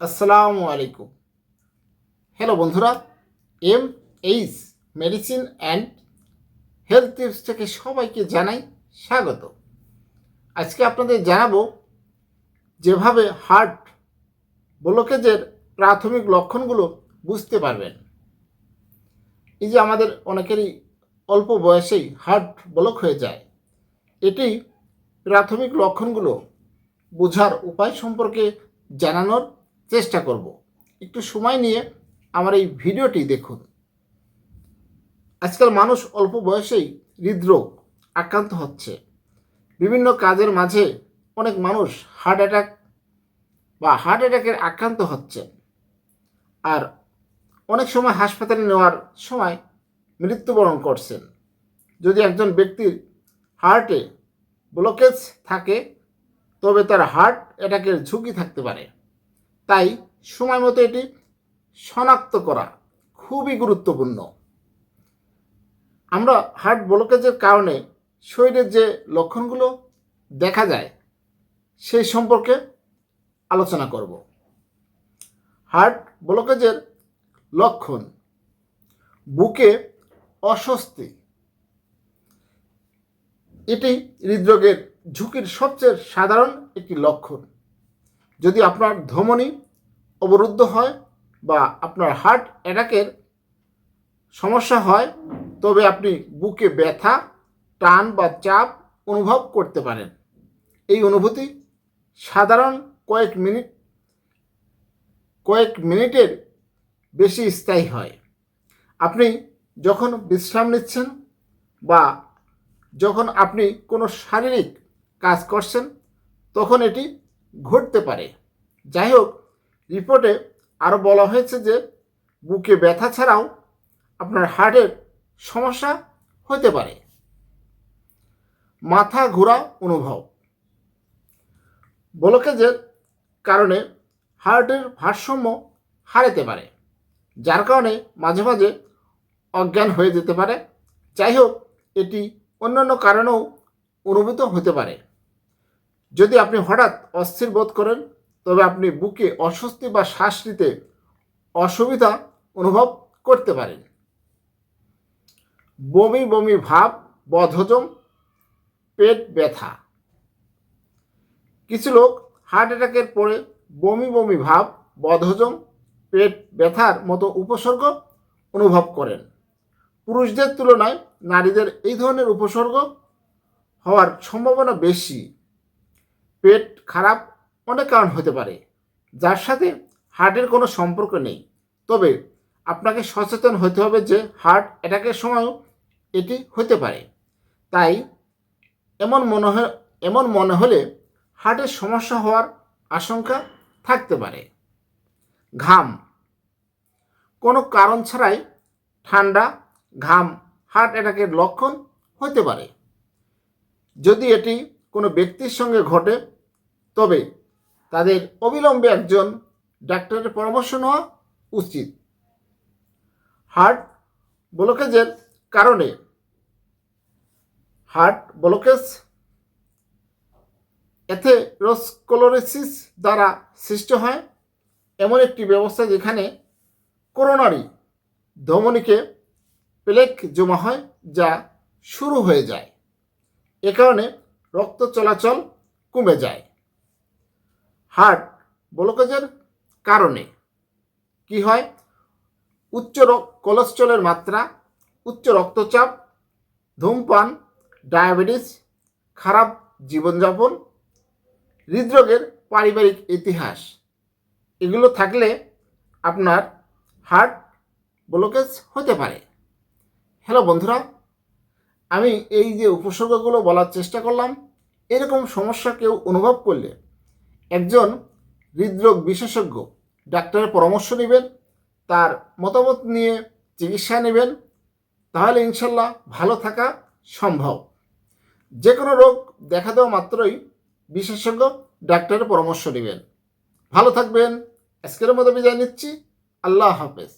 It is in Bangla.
আসসালামু আলাইকুম। হ্যালো বন্ধুরা M H medicine and health tips থেকে সবাইকে জানাই স্বাগত। আজকে আপনাদের জানাব যেভাবে হার্ট ব্লকেজের প্রাথমিক লক্ষণগুলো বুঝতে পারবেন। এই যে আমাদের অনেকেরই অল্প বয়সেই হার্ট ব্লক হয়ে যায়, এটি প্রাথমিক লক্ষণগুলো বোঝার উপায় সম্পর্কে জানানোর চেষ্টা করব। একটু সময় নিয়ে আমার এই ভিডিওটি দেখুন। আজকাল মানুষ অল্প বয়সেই হৃদরোগ আক্রান্ত হচ্ছে। বিভিন্ন কাজের মাঝে অনেক মানুষ হার্ট অ্যাটাক বা হার্ট অ্যাটাকের আক্রান্ত হচ্ছে। আর অনেক সময় হাসপাতালে নেওয়ার সময় মৃত্যুবরণ করছেন। যদি একজন ব্যক্তির হার্টে ব্লকেজ থাকে, তবে তার হার্ট অ্যাটাকের ঝুঁকি থাকতে পারে। তাই সময় মতো এটি শনাক্ত করা খুবই গুরুত্বপূর্ণ। আমরা হার্ট ব্লকেজের কারণে শরীরের যে লক্ষণগুলো দেখা যায়, সেই সম্পর্কে আলোচনা করব। হার্ট ব্লকেজের লক্ষণ, বুকে অস্বস্তি। এটি হৃদরোগের ঝুঁকির সবচেয়ে সাধারণ একটি লক্ষণ। যদি আপনার ধমনী অবরুদ্ধ হয় বা আপনার হার্ট অ্যাটাকের সমস্যা হয়, তবে আপনি বুকে ব্যথা, টান বা চাপ অনুভব করতে পারেন। এই অনুভূতি সাধারণ কয়েক মিনিট, কয়েক মিনিটের বেশি স্থায়ী হয়। আপনি যখন বিশ্রাম নিচ্ছেন বা যখন আপনি কোনো শারীরিক কাজ করছেন, তখন এটি ঘটতে পারে। যাই হোক রিপোর্টে আরও বলা হয়েছে যে, বুকে ব্যথা ছাড়াও আপনার হার্টের সমস্যা হতে পারে। মাথা ঘোরা অনুভব। ব্লকেজের কারণে হার্টের ভারসাম্য হারাতে পারে, যার কারণে মাঝে মাঝে অজ্ঞান হয়ে যেতে পারে। যাই হোক এটি অন্যান্য কারণেও অনুভূত হতে পারে। যদি আপনি হঠাৎ অস্থির বোধ করেন, তবে আপনি বুকে অস্বস্তি বা শ্বাস নিতে অসুবিধা অনুভব করতে পারেন। বমি বমি ভাব, বদহজম, পেট ব্যথা। কিছু লোক হার্ট অ্যাটাকের পরে বমি বমি ভাব, বদহজম, পেট ব্যথার মতো উপসর্গ অনুভব করেন। পুরুষদের তুলনায় নারীদের এই ধরনের উপসর্গ হওয়ার সম্ভাবনা বেশি। পেট খারাপ অনেক কারণ হতে পারে, যার সাথে হার্টের কোনো সম্পর্ক নেই। তবে আপনাকে সচেতন হতে হবে যে হার্ট অ্যাটাকের সময়ও এটি হতে পারে। তাই এমন মনে এমন মনে হলে হার্টের সমস্যা হওয়ার আশঙ্কা থাকতে পারে। ঘাম, কোনো কারণ ছাড়াই ঠান্ডা, ঘাম, হার্ট অ্যাটাকের লক্ষণ হতে পারে। যদি এটি কোনো ব্যক্তির সঙ্গে ঘটে, তবে তাদের অবিলম্বে একজন ডাক্তারের পরামর্শ নেওয়া উচিত। হার্ট ব্লকেজের কারণে হার্ট ব্লকেজ এথেরোস্কলোরেসিস দ্বারা সৃষ্টি হয়। এমন একটি ব্যবস্থা যেখানে করোনারি ধমনীকে প্লেক জমা হয়, যা শুরু হয়ে যায়। এ কারণে রক্ত চলাচল কমে যায়। হার্ট ব্লকেজের কারণে কি হয়? উচ্চ কোলেস্ট্রলের মাত্রা, উচ্চ রক্তচাপ, ধূমপান, ডায়াবেটিস, খারাপ জীবনযাপন, হৃদরোগের পারিবারিক ইতিহাস। এগুলো থাকলে আপনার হার্ট ব্লকেজ হতে পারে। হ্যালো বন্ধুরা আমি এই যে উপসর্গগুলো বলার চেষ্টা করলাম, এরকম সমস্যা কেউ অনুভব করলে একজন হৃদরোগ বিশেষজ্ঞ ডাক্তারের পরামর্শ নেবেন, তার মতামত নিয়ে চিকিৎসা নেবেন, তাহলে ইনশাল্লাহ ভালো থাকা সম্ভব। যে কোনো রোগ দেখা দেওয়া মাত্রই বিশেষজ্ঞ ডাক্তারের পরামর্শ নেবেন। ভালো থাকবেন, আজকের মতো বিদায় নিচ্ছি, আল্লাহ হাফেজ।